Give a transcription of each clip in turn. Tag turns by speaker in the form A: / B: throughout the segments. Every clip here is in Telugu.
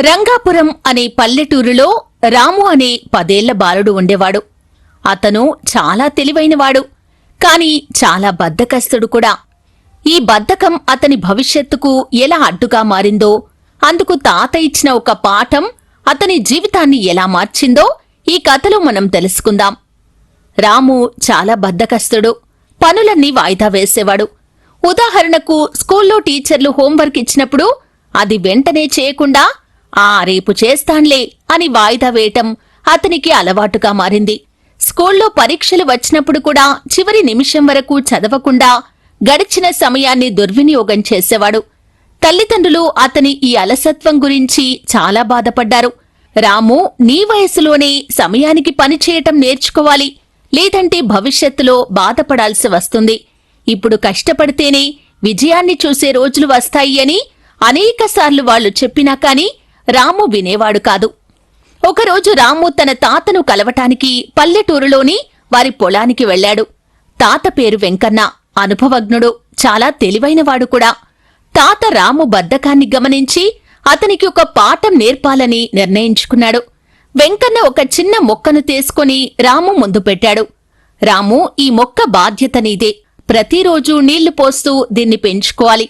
A: రంగాపురం అనే పల్లెటూరులో రాము అనే పదేళ్ళ బాలుడు ఉండేవాడు. అతను చాలా తెలివైనవాడు కాని చాలా బద్ధకస్తుడు కూడా. ఈ బద్ధకం అతని భవిష్యత్తుకు ఎలా అడ్డుగా మారిందో అందుకు తాత ఇచ్చిన ఒక పాఠం అతని జీవితాన్ని ఎలా మార్చిందో ఈ కథలో మనం తెలుసుకుందాం. రాము చాలా బద్ధకస్తుడు పనులన్నీ వాయిదా వేసేవాడు. ఉదాహరణకు స్కూల్లో టీచర్లు హోంవర్క్ ఇచ్చినప్పుడు అది వెంటనే చేయకుండా ఆ రేపు చేస్తాన్లే అని వాయిదా వేయటం అతనికి అలవాటుగా మారింది. స్కూల్లో పరీక్షలు వచ్చినప్పుడు కూడా చివరి నిమిషం వరకు చదవకుండా గడిచిన సమయాన్ని దుర్వినియోగం చేసేవాడు. తల్లిదండ్రులు అతని ఈ అలసత్వం గురించి చాలా బాధపడ్డారు. రాము నీ వయసులోనే సమయానికి పని చేయటం నేర్చుకోవాలి లేదంటే భవిష్యత్తులో బాధపడాల్సి వస్తుంది. ఇప్పుడు కష్టపడితేనే విజయాన్ని చూసే రోజులు వస్తాయి అని అనేకసార్లు వాళ్ళు చెప్పినా కానీ రాము వినేవాడు కాదు. ఒకరోజు రాము తన తాతను కలవటానికి పల్లెటూరులోని వారి పొలానికి వెళ్ళాడు. తాత పేరు వెంకన్న అనుభవజ్ఞుడు చాలా తెలివైనవాడు కూడా. తాత రాము బద్ధకాన్ని గమనించి అతనికి ఒక పాఠం నేర్పాలని నిర్ణయించుకున్నాడు. వెంకన్న ఒక చిన్న మొక్కను తీసుకుని రాము ముందు పెట్టాడు. రాము ఈ మొక్క బాధ్యత నీదే ప్రతిరోజూ నీళ్ళు పోస్తూ దీన్ని పెంచుకోవాలి.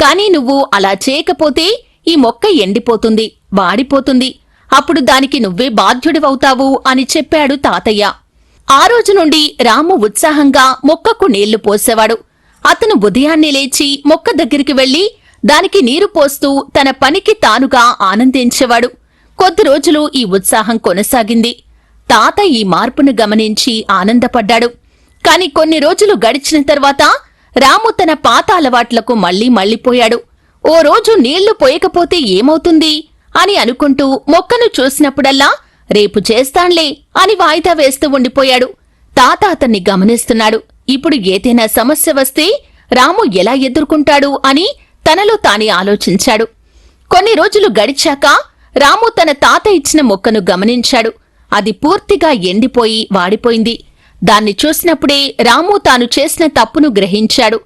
A: కాని నువ్వు అలా చేయకపోతే ఈ మొక్క ఎండిపోతుంది వాడిపోతుంది. అప్పుడు దానికి నువ్వే బాధ్యుడివవుతావు అని చెప్పాడు తాతయ్య. ఆ రోజు నుండి రాము ఉత్సాహంగా మొక్కకు నీళ్ళు పోసేవాడు. అతను ఉదయాన్నే లేచి మొక్క దగ్గరికి వెళ్ళి దానికి నీరు పోస్తూ తన పనికి తానుగా ఆనందించేవాడు. కొద్ది రోజులు ఈ ఉత్సాహం కొనసాగింది. తాత ఈ మార్పును గమనించి ఆనందపడ్డాడు. కాని కొన్ని రోజులు గడిచిన తర్వాత రాము తన పాత అలవాట్లకు మళ్ళీ మళ్ళిపోయాడు ఓ రోజు నీళ్ళు పోయకపోతే ఏమవుతుంది? అని అనుకుంటూ మొక్కను చూసినప్పుడల్లా రేపు చేస్తాన్లే అని వాయిదా వేస్తూ ఉండిపోయాడు. తాత అతన్ని గమనిస్తున్నాడు. ఇప్పుడు ఏదైనా సమస్య వస్తే రాము ఎలా ఎదుర్కొంటాడు అని తనలో తానే ఆలోచించాడు. కొన్ని రోజులు గడిచాక రాము తన తాత ఇచ్చిన మొక్కను గమనించాడు. అది పూర్తిగా ఎండిపోయి వాడిపోయింది. దాన్ని చూసినప్పుడే రాము తాను చేసిన తప్పును గ్రహించాడు.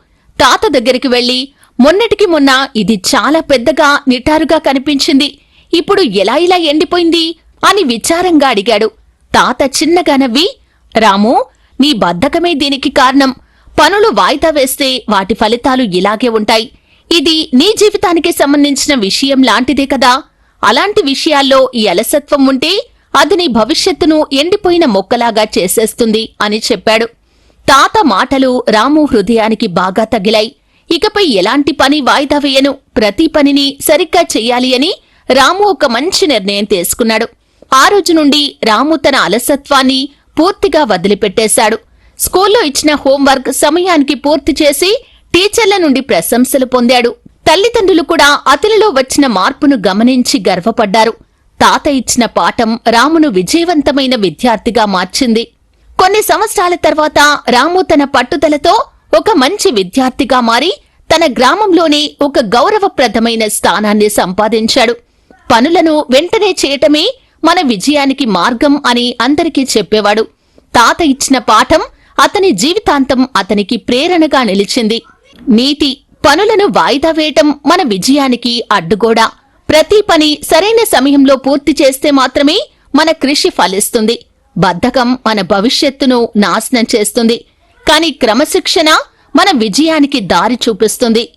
A: తాత దగ్గరికి వెళ్ళి మొన్నటికి మొన్న ఇది చాలా పెద్దగా నిటారుగా కనిపించింది. ఇప్పుడు ఎలా ఇలా ఎండిపోయింది అని విచారంగా అడిగాడు. తాత చిన్నగా నవ్వి రాము నీ బద్ధకమే దీనికి కారణం. పనులు వాయిదా వేస్తే వాటి ఫలితాలు ఇలాగే ఉంటాయి. ఇది నీ జీవితానికి సంబంధించిన విషయం లాంటిదే కదా. అలాంటి విషయాల్లో ఈ అలసత్వం ఉంటే అది నీ భవిష్యత్తును ఎండిపోయిన మొక్కలాగా చేసేస్తుంది అని చెప్పాడు. తాత మాటలు రాము హృదయానికి బాగా తగిలాయి. ఇకపై ఎలాంటి పని వాయిదా వేయను. ప్రతి పనిని సరిగ్గా చెయ్యాలి అని రాము ఒక మంచి నిర్ణయం తీసుకున్నాడు. ఆ రోజు నుండి రాము తన అలసత్వాన్ని పూర్తిగా వదిలిపెట్టేశాడు. స్కూల్లో ఇచ్చిన హోంవర్క్ సమయానికి పూర్తి చేసి టీచర్ల నుండి ప్రశంసలు పొందాడు. తల్లిదండ్రులు కూడా అతనిలో వచ్చిన మార్పును గమనించి గర్వపడ్డారు. తాత ఇచ్చిన పాఠం రామును విజయవంతమైన విద్యార్థిగా మార్చింది. కొన్ని సంవత్సరాల తర్వాత రాము తన పట్టుదలతో ఒక మంచి విద్యార్థిగా మారి తన గ్రామంలోనే ఒక గౌరవప్రదమైన స్థానాన్ని సంపాదించాడు. పనులను వెంటనే చేయటమే మన విజయానికి మార్గం అని అందరికీ చెప్పేవాడు. తాత ఇచ్చిన పాఠం అతని జీవితాంతం అతనికి ప్రేరణగా నిలిచింది. నీతి పనులను వాయిదా వేయటం మన విజయానికి అడ్డుగోడా. ప్రతి పని సరైన సమయంలో పూర్తి చేస్తే మాత్రమే మన కృషి ఫలిస్తుంది. బద్ధకం మన భవిష్యత్తును నాశనం చేస్తుంది. కాని క్రమశిక్షణ మన విజయానికి దారి చూపిస్తుంది.